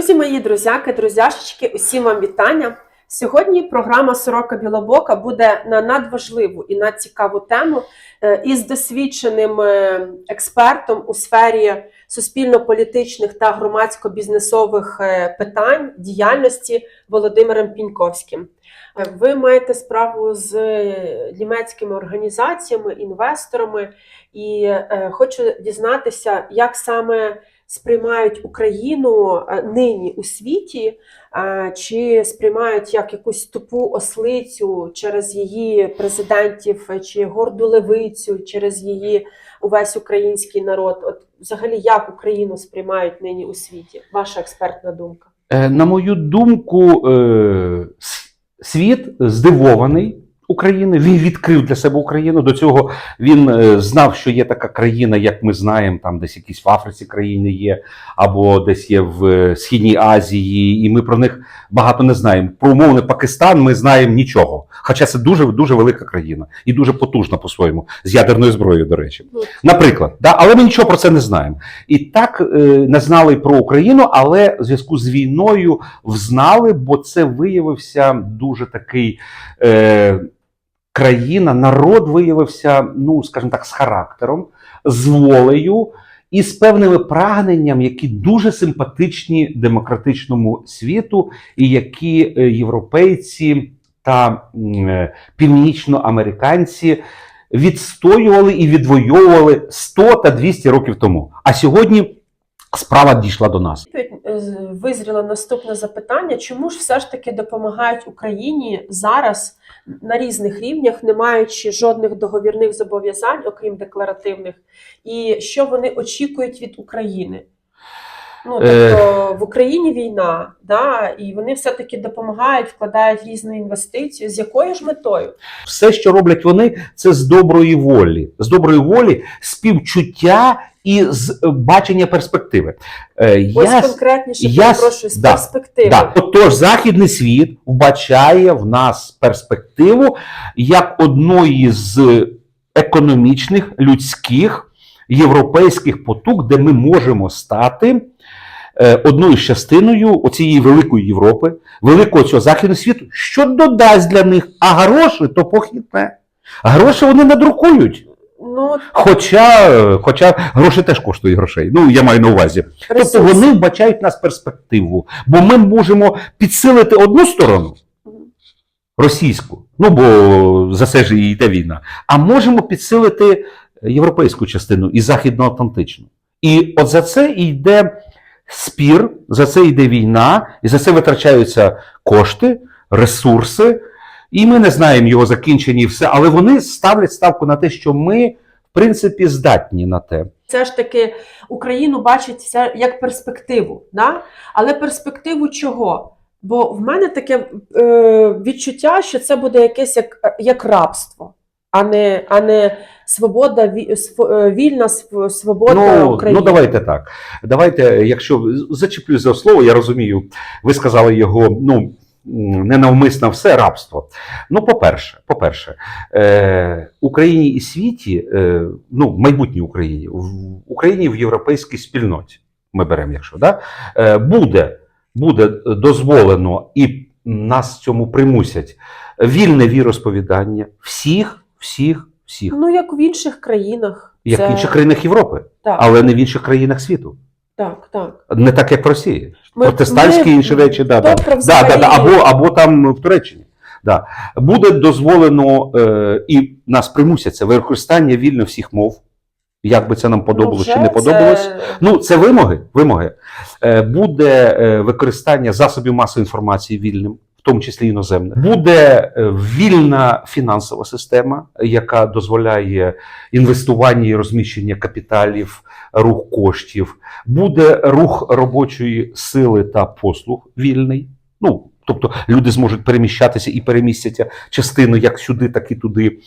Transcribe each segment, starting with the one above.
Друзі мої, друзяки, друзяшечки, усім вам вітання. Сьогодні програма Сорока Білобока буде на надважливу і надцікаву тему е, із досвідченим е, експертом у сфері суспільно-політичних та громадсько-бізнесових е, питань діяльності Володимиром Піньковським. Ви маєте справу з німецькими організаціями, інвесторами, і хочу дізнатися, як саме сприймають Україну е, нині у світі, чи сприймають як якусь тупу ослицю через її президентів, е, чи горду левицю, через її увесь український народ. От взагалі як Україну сприймають нині у світі? Ваша експертна думка? Е, На мою думку, світ здивований Україною. Він відкрив для себе Україну. До цього він е, знав, що є така країна, як ми знаємо, там десь якісь в Африці країни є, або десь є в е, Східній Азії, і ми про них багато не знаємо. Про умовний Пакистан ми знаємо нічого. Хоча це дуже дуже велика країна і дуже потужна по-своєму, з ядерною зброєю, до речі. Ну, Наприклад, да, але ми нічого про це не знаємо. І так е, не знали про Україну, але в зв'язку з війною взнали, бо це виявився дуже такий е, країна, народ виявився, ну скажімо так, з характером, з волею і з певними прагненням, які дуже симпатичні демократичному світу, і які е, європейці та е, північноамериканці відстоювали і відвоювали 100 та 200 років тому. А сьогодні справа дійшла до нас. Е, Визріло наступне запитання: чому ж все ж таки допомагають Україні зараз на різних рівнях, не маючи жодних договірних зобов'язань, окрім декларативних, і що вони очікують від України? Ну, Е. тобто в Україні війна, да, і вони все-таки допомагають, вкладають різну інвестицію. З якою ж метою? Все, що роблять вони, це з доброї волі, з доброї волі, співчуття і з е, бачення перспективи. Е, Ось я- конкретніше я- перепрошую з да, перспективи. Да. Отож, західний світ вбачає в нас перспективу як одної з економічних, людських, європейських потуг, де ми можемо стати е, одною з частиною оцієї великої Європи, великого цього західного світу, що додасть для них, а гроші то похідне. Гроші вони надрукують. Ну, Хоча, хоча гроші теж коштують грошей. Ну, я маю на увазі. Тобто вони вбачають нас перспективу, бо ми можемо підсилити одну сторону російську, ну бо за це ж і йде війна, а можемо підсилити європейську частину і західноатлантичну. І от за це і йде спір, за це йде війна, і за це витрачаються кошти, ресурси. І ми не знаємо його закінчення і все, але вони ставлять ставку на те, що ми, в принципі, здатні на те. все ж таки Україну бачить все як перспективу. Да? Але перспективу чого? Бо в мене таке е, відчуття, що це буде якесь як, як рабство, а не, а не свобода, е, вільна свобода Ну, України. ну давайте так. Давайте, якщо зачеплю за слово, я розумію, ви сказали його, ну. Ненавмисно все рабство. Ну, по-перше, по-перше, е, Україні і світі, е, ну, майбутній Україні, в Україні в європейській спільноті, ми беремо, якщо да, е, буде, буде дозволено і нас цьому примусять вільне віросповідання всіх, всіх, всіх, Ну, як в інших країнах. як Це- в інших країнах Європи, Так, але не в інших країнах світу. так, так. Не так, як в Росії. Протестантські інші речі, да, да. Да, да, да, або, або там в Туреччині. Да. Буде дозволено е, і нас примусять це використання вільно всіх мов. Як би це нам подобалось Ну, чи не подобалось. це- Ну, це вимоги. вимоги. Е, буде е, використання засобів масової інформації вільним, в тому числі іноземних. Буде е, вільна фінансова система, яка дозволяє інвестування і розміщення капіталів, рух коштів. Буде рух робочої сили та послуг вільний. Ну, Тобто люди зможуть переміщатися і перемістяться частину як сюди, так і туди.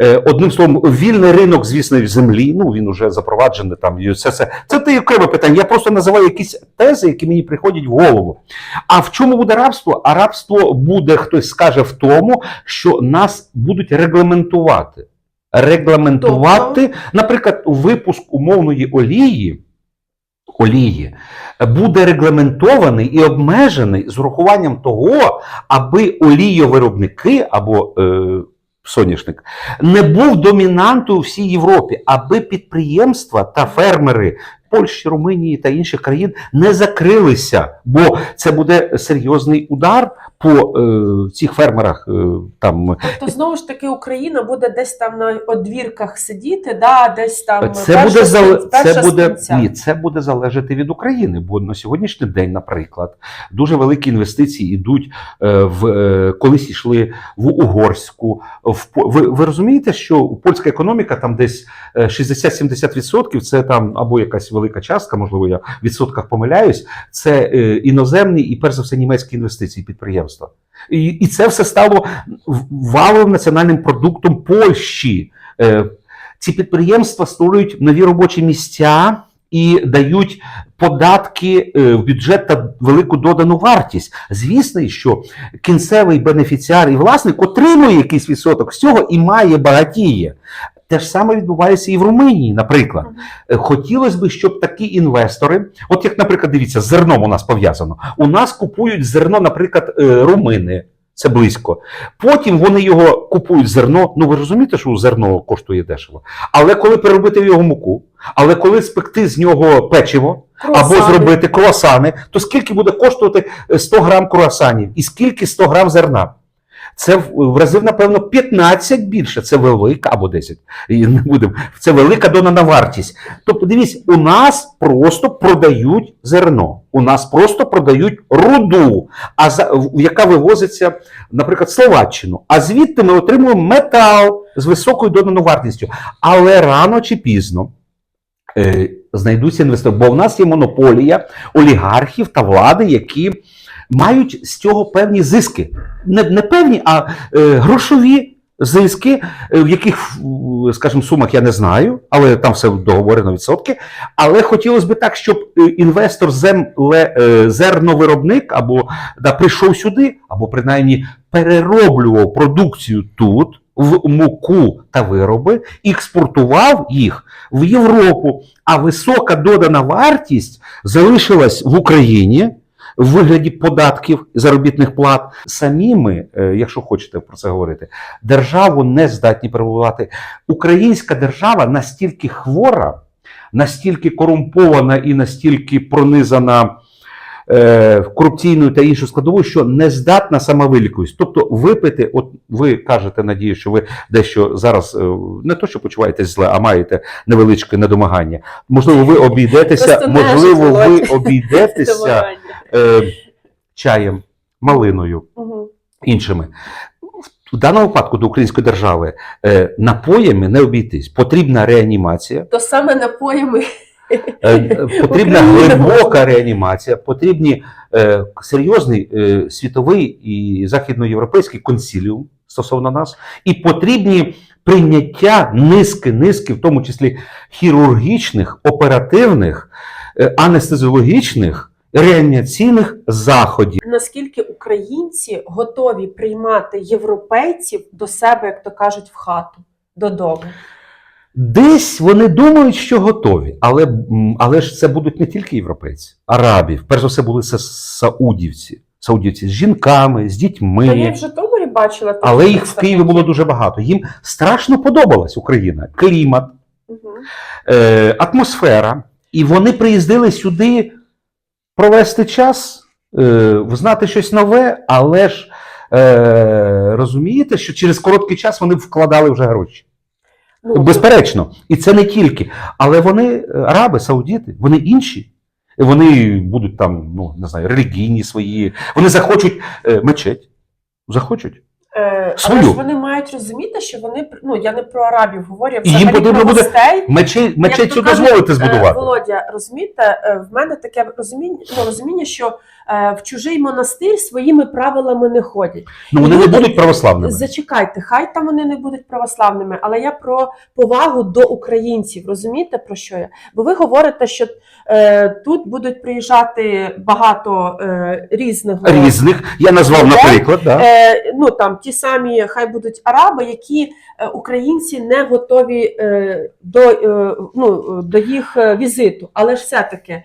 Е, Одним словом, вільний ринок, звісно, в землі. Ну він уже запроваджений там. і Це це, це те окреме питання. Я просто називаю якісь тези, які мені приходять в голову. А в чому буде рабство? А рабство буде, хтось скаже, в тому, що нас будуть регламентувати. Регламентувати, наприклад, випуск умовної олії олії буде регламентований і обмежений з урахуванням того, аби олійовиробники або е, соняшник не був домінантою у всій Європі, аби підприємства та фермери Польщі, Румунії та інших країн не закрилися, бо це буде серйозний удар по е, цих фермерах. Е, там Тобто, знову ж таки, Україна буде десь там на одвірках сидіти, да, десь там Це перша буде зал... перша це буде ні, це буде залежати від України. Бо на сьогоднішній день, наприклад, дуже великі інвестиції йдуть е, в е, колись йшли в Угорську. В ви, ви розумієте, що польська економіка там десь е, 60-70% це там або якась велика частка, можливо, я в відсотках помиляюсь. Це е, іноземні і перш за все німецькі інвестиції підприємства. І, і це все стало валовим національним продуктом Польщі. Е, ці підприємства створюють нові робочі місця і дають податки е, в бюджет та велику додану вартість. Звісно, що кінцевий бенефіціар і власник отримує якийсь відсоток з цього і має багатіє. Те ж саме відбувається і в Румунії, наприклад. Е, Хотілося б, щоб такі інвестори, от як, наприклад, дивіться, з зерном у нас пов'язано. У нас купують зерно, наприклад, е, румини. Це близько. Потім вони його купують зерно. Ну ви розумієте, що зерно коштує дешево. Але коли переробити в його муку, але коли спекти з нього печиво або зробити круасани, то скільки буде коштувати е, 100 грам круасанів і скільки 100 грам зерна? Це в разів, напевно, 15 більше. Це велика або 10. І не будемо. Це велика донана вартість. Тобто, дивіться, у нас просто продають зерно. У нас просто продають руду, а за, яка вивозиться, наприклад, Словаччину. А звідти ми отримуємо метал з високою донаною вартістю. Але рано чи пізно е, знайдуться інвестори, бо в нас є монополія олігархів та влади, які мають з цього певні зиски. Не, не певні, а е, грошові. Зиски, е, в яких, скажімо, сумах я не знаю, але там все договорено відсотки. Але хотілося б так, щоб е, інвестор земле, е, зерновиробник або да, прийшов сюди, або принаймні перероблював продукцію тут, в муку та вироби, експортував їх в Європу. А висока додана вартість залишилась в Україні. В вигляді податків заробітних плат самі ми, е, якщо хочете про це говорити, державу не здатні перебувати. Українська держава настільки хвора, настільки корумпована і настільки пронизана е, корупційною та іншою складовою, що не здатна самовилікуватись. Тобто випити, от ви кажете, надію, що ви дещо зараз е, не то, що почуваєтесь зле, а маєте невеличке недомагання. Можливо, ви обійдетеся, можливо, ви обійдетеся. Е, чаєм, малиною іншими. В даному випадку до української держави е, напоями не обійтись. Потрібна реанімація, То саме напоями. Е, потрібна глибока реанімація, потрібні е, серйозний е, світовий і західноєвропейський консіліум стосовно нас, і потрібні прийняття низки, низки, в тому числі хірургічних, оперативних, е, анестезіологічних, реанімаційних заходів. наскільки українці готові приймати європейців до себе, як то кажуть, в хату додому. Десь вони думають, що готові, але, але ж це будуть не тільки європейці, арабів. Перш за все були це саудівці. Саудівці з жінками, з То я дітьми. в Житомирі бачила таких Але їх в. Києві було дуже багато. Їм страшно подобалась Україна, клімат, Мгм. е, атмосфера. І вони приїздили сюди провести час, е, знати щось нове, але ж е, розумієте, що через короткий час вони вкладали вже гроші. Ну, Безперечно, і це не тільки. Але вони е, араби, саудіти, вони інші. Вони будуть там, ну не знаю, релігійні свої. Вони захочуть мечеть. Захочуть. Е, але ж вони мають розуміти, що вони ну я не про арабів говорю, я І їм потрібно про буде гостей. Мечеть Як цю дозволити е, збудувати. Володя, розумієте, е, в мене таке розуміння, ну, розуміння, що е, в чужий монастир своїми правилами не ходять. Ну вони не будуть православними. Зачекайте, хай там вони не будуть православними, але я про повагу до українців. Розумієте про що я? Бо ви говорите, що е, тут будуть приїжджати багато е, різних Різних. Я назвав, наприклад, да. Е, ну там ті самі, хай будуть араби, які е, українці не готові е, до, е, ну, до їх е, візиту. Але ж все-таки Е,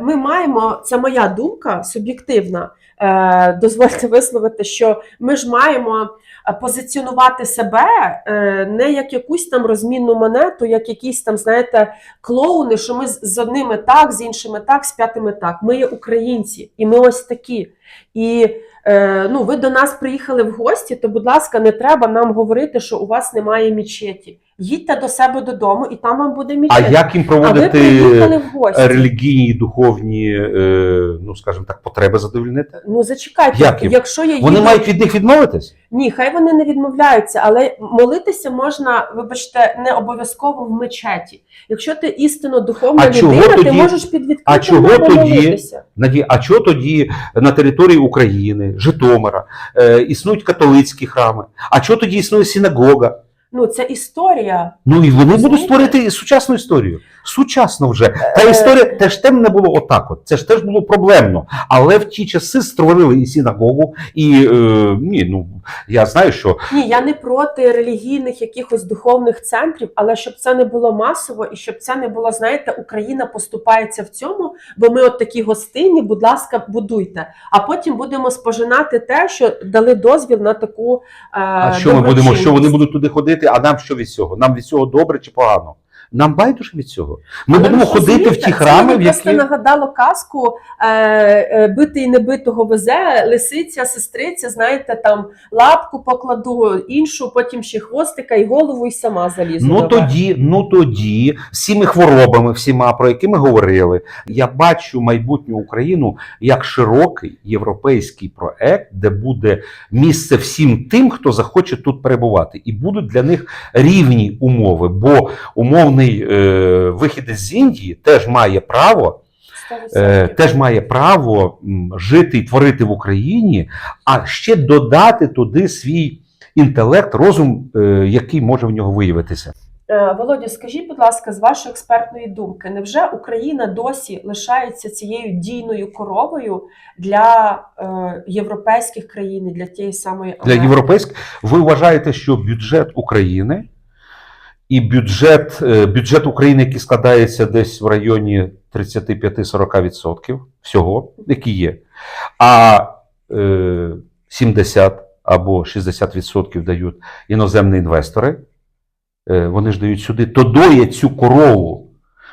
Ми маємо, це моя думка суб'єктивна. е, Дозвольте висловити, що ми ж маємо е, позиціонувати себе е, не як якусь там розмінну монету, як якісь там, знаєте, клоуни, що ми з одними так, з іншими так, з п'ятими так. Ми є українці, і ми ось такі. І е, ну, ви до нас приїхали в гості, то, будь ласка, не треба нам говорити, що у вас немає мечеті. Їдьте до себе додому, і там вам буде А як їм проводити релігійні духовні, е, ну скажімо так, потреби задовольнити? Ну зачекайте, Як їм? якщо я їду... Вони мають від них відмовитись? Ні, хай вони не відмовляються, але молитися можна, вибачте, не обов'язково в мечеті. Якщо ти істинно духовна А чого людина, ти можеш під відкритим а чого тоді- молитися. Наді, а чого тоді на території України, Житомира, е, існують католицькі храми? А чого тоді існує синагога? Ну це історія. Ну і вони будуть створити сучасну історію. Сучасно вже. Та Е, історія теж тем не було отак. От. Це ж теж було проблемно. Але в ті часи створили і синагогу, і е, ні, ну я знаю, що Ні, я не проти релігійних якихось духовних центрів, але щоб це не було масово і щоб це не було, знаєте, Україна поступається в цьому, бо ми от такі гостинні, будь ласка, будуйте. А потім будемо спожинати те, що дали дозвіл на таку. Е, а що ми будемо, що вони будуть туди ходити, а нам що від цього? Нам від цього добре чи погано? Нам байдуже від цього. Ми Але будемо ходити в ті храми, в які нагадало казку е, е, бити і небитого везе, лисиця, сестриця, знаєте, там лапку покладу, іншу, потім ще хвостика і голову, і сама залізу. Ну тоді, ну тоді, цими хворобами, всіма, про які ми говорили, я бачу майбутню Україну як широкий європейський проект, де буде місце всім тим, хто захоче тут перебувати, і будуть для них рівні умови. Бо умовний е, вихідець з Індії теж має право. Е, 100%. теж має право жити і творити в Україні, а ще додати туди свій інтелект, розум, е, який може в нього виявитися. Е, Володю, скажіть, будь ласка, з вашої експертної думки, невже Україна досі лишається цією дійною коровою для е, європейських країн, для тієї самої Для європейських ви вважаєте, що бюджет України і бюджет, е, бюджет України, який складається десь в районі 35-40% всього, який є, а е, 70 або 60% дають іноземні інвестори, е, вони ж дають сюди, то доять цю корову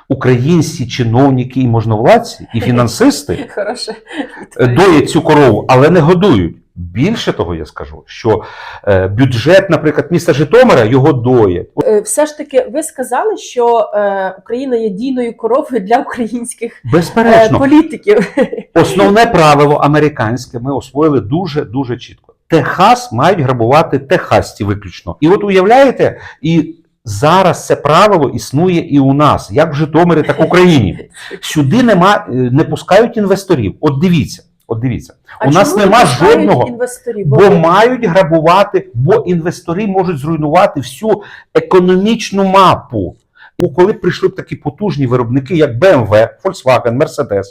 українські чиновники і можновладці, і фінансисти. Е, доять цю корову, але не годують. Більше того, я скажу, що е, бюджет, наприклад, міста Житомира його доять. Е, Все ж таки, ви сказали, що е, Україна є дійною коровою для українських Безперечно, політиків. основне правило американське ми освоїли дуже дуже чітко. Техас мають грабувати техасці виключно. І от уявляєте, і зараз це правило існує і у нас, як в Житомирі, так і в Україні. Сюди нема, не пускають інвесторів. От дивіться, от дивіться. А у нас нема жодного. інвесторів. Бо мають грабувати, бо інвестори можуть зруйнувати всю економічну мапу. Бо коли прийшли б такі потужні виробники, як BMW, Volkswagen, Mercedes,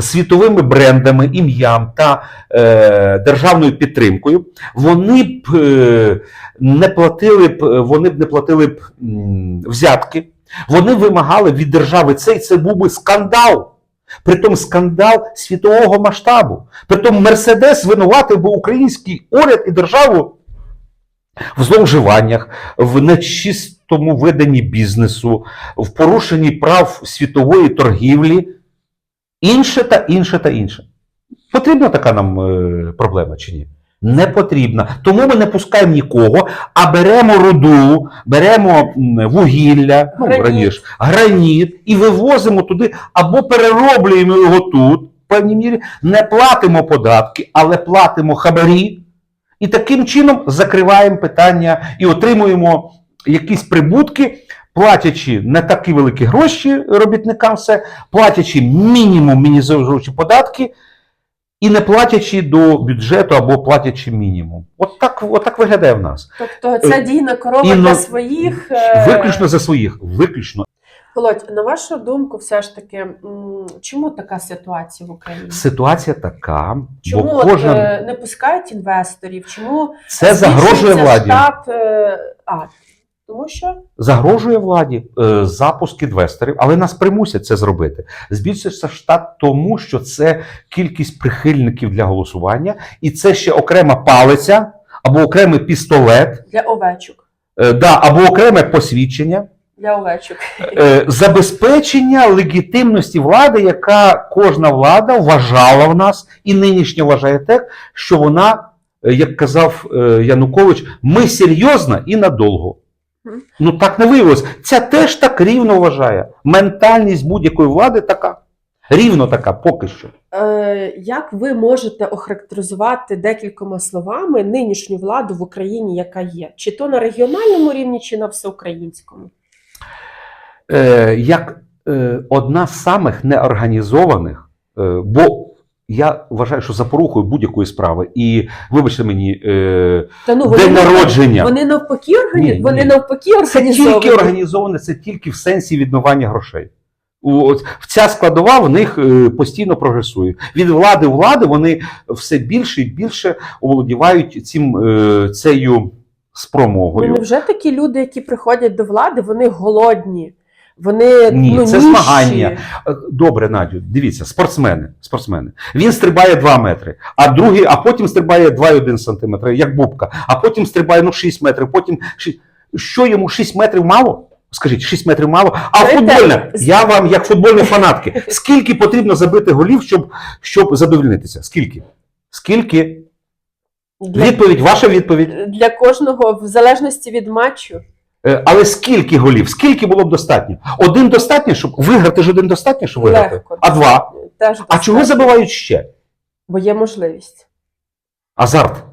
світовими брендами, ім'ям та е, державною підтримкою, вони б е, не платили б, вони б не платили б м, взятки. Вони вимагали від держави цей, це був би скандал. Притом скандал світового масштабу. Притом Мерседес винуватив би український уряд і державу в зловживаннях, в нечистому веденні бізнесу, в порушенні прав світової торгівлі, інше та інше та інше. Потрібна така нам е, проблема чи ні? Не потрібна. Тому ми не пускаємо нікого, а беремо руду, беремо вугілля, ну, Граніт. раніше, граніт і вивозимо туди або перероблюємо його тут, в певній мірі, не платимо податки, але платимо хабарі. І таким чином закриваємо питання і отримуємо якісь прибутки, платячи не такі великі гроші робітникам, все, платячи мінімум мінімізуючи податки, і не платячи до бюджету або платячи мінімум. От так, от так виглядає в нас. Тобто це дійна корова і для на- своїх. е, Виключно за своїх, виключно. Володь, на вашу думку, все ж таки, чому така ситуація в Україні? Ситуація така, Чому бо кожен е, не пускають інвесторів? Чому це загрожує владі. штат? е, А, Тому що загрожує владі е, запуск інвесторів, але нас примусять це зробити. Збільшиться штат тому, що це кількість прихильників для голосування, і це ще окрема палиця або окремий пістолет, для овечок. е, да, або окреме посвідчення. Для овечок. е, забезпечення легітимності влади, яка кожна влада вважала в нас і нинішня вважає так, що вона, е, як казав е, Янукович, ми серйозна і надовго. Ну так не виявилось. Ця теж так рівно вважає. Ментальність будь-якої влади така. Рівно така, поки що. Е, як ви можете охарактеризувати декількома словами нинішню владу в Україні, яка є? Чи то на регіональному рівні, чи на всеукраїнському? Е, як е, одна з самих неорганізованих, е, бо я вважаю, що запорукою будь-якої справи, і вибачте мені, е, Та ну день навпаки- народження. Вони навпаки органі... Ні, вони ні. навпаки Це організовані. тільки організоване, це тільки в сенсі відмивання грошей. От, в ця складова в них е, постійно прогресує. Від влади в влади вони все більше і більше оволодівають цим е, цією Ну, спромогою. невже такі люди, які приходять до влади, вони голодні, вони Ні, ну, це нищі. змагання. Е, Добре, Надю, дивіться, спортсмени. спортсмени. Він стрибає 2 метри, а другий, а потім стрибає 2,1 см, як бубка, а потім стрибає ну, 6 метрів, потім 6. Що йому 6 метрів мало? Скажіть, 6 метрів мало. А футбольна, я вам, як футбольні фанатки, скільки потрібно забити голів, щоб, щоб задовольнитися? Скільки? Скільки? Для, Відповідь, ваша відповідь. для кожного, в залежності від матчу. Е, Але скільки голів? Скільки було б достатньо? Один достатньо, щоб виграти ж один достатньо, щоб виграти. Легко. А два? Теж А чого забивають ще? Бо є можливість. Азарт.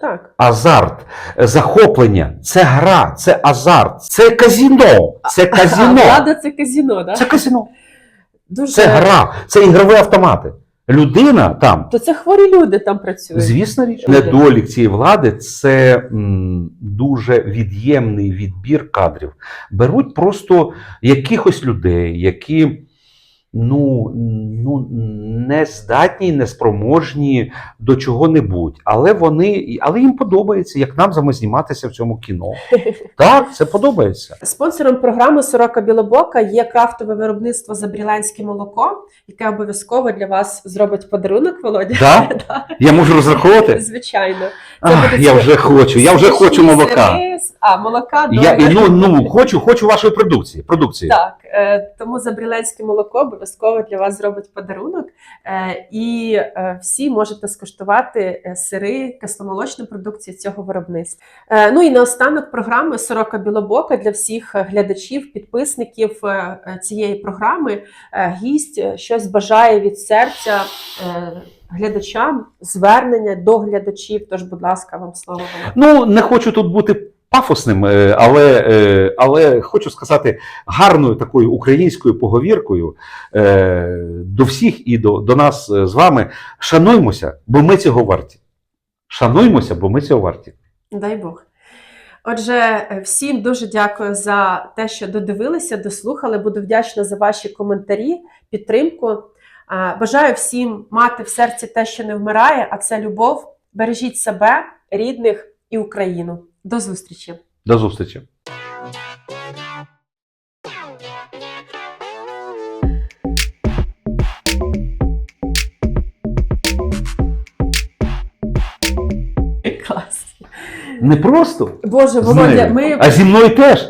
Так. Азарт, захоплення, це гра, це азарт, це казіно. Це казіно. влада це казіно, так? Це казіно. Дуже... Це гра, це ігрові автомати. Людина там, То це хворі люди там працюють. звісно річ, недолік цієї влади це м, дуже від'ємний відбір кадрів. Беруть просто якихось людей, які ну, ну, не здатні, не спроможні до чого-небудь. Але вони, але їм подобається, як нам з зніматися в цьому кіно. Так, це подобається. Спонсором програми Сорока Білобока є крафтове виробництво Забрілянське молоко, яке обов'язково для вас зробить подарунок, Володя. Да? Да, Я можу розраховувати? Звичайно. Ах, буде я це- вже хочу, я вже хочу молока. сири А, молока, Я, добре. ну, ну, хочу, хочу вашої продукції. продукції. Так, тому Забрілянське молоко обов'язково для вас зробить подарунок. Е, і е, всі можете скуштувати е, сири, кисломолочну продукцію цього виробництва. Е, ну і наостанок програми Сорока Білобока для всіх е, глядачів, підписників е, е, цієї програми. Е, гість е, щось бажає від серця е, глядачам, звернення до глядачів. Тож, будь ласка, вам слово. Ну, не хочу тут бути пафосним, е, але, е, але хочу сказати гарною такою українською поговіркою е, до всіх і до, до нас з вами. Шануймося, бо ми цього варті. Шануймося, бо ми цього варті. Дай Бог. Отже, всім дуже дякую за те, що додивилися, дослухали. Буду вдячна за ваші коментарі, підтримку. Бажаю всім мати в серці те, що не вмирає, а це любов. Бережіть себе, рідних і Україну. До зустрічі! До зустрічі. Клас. Не просто Боже, з Володя, нею, ми а зі мною теж.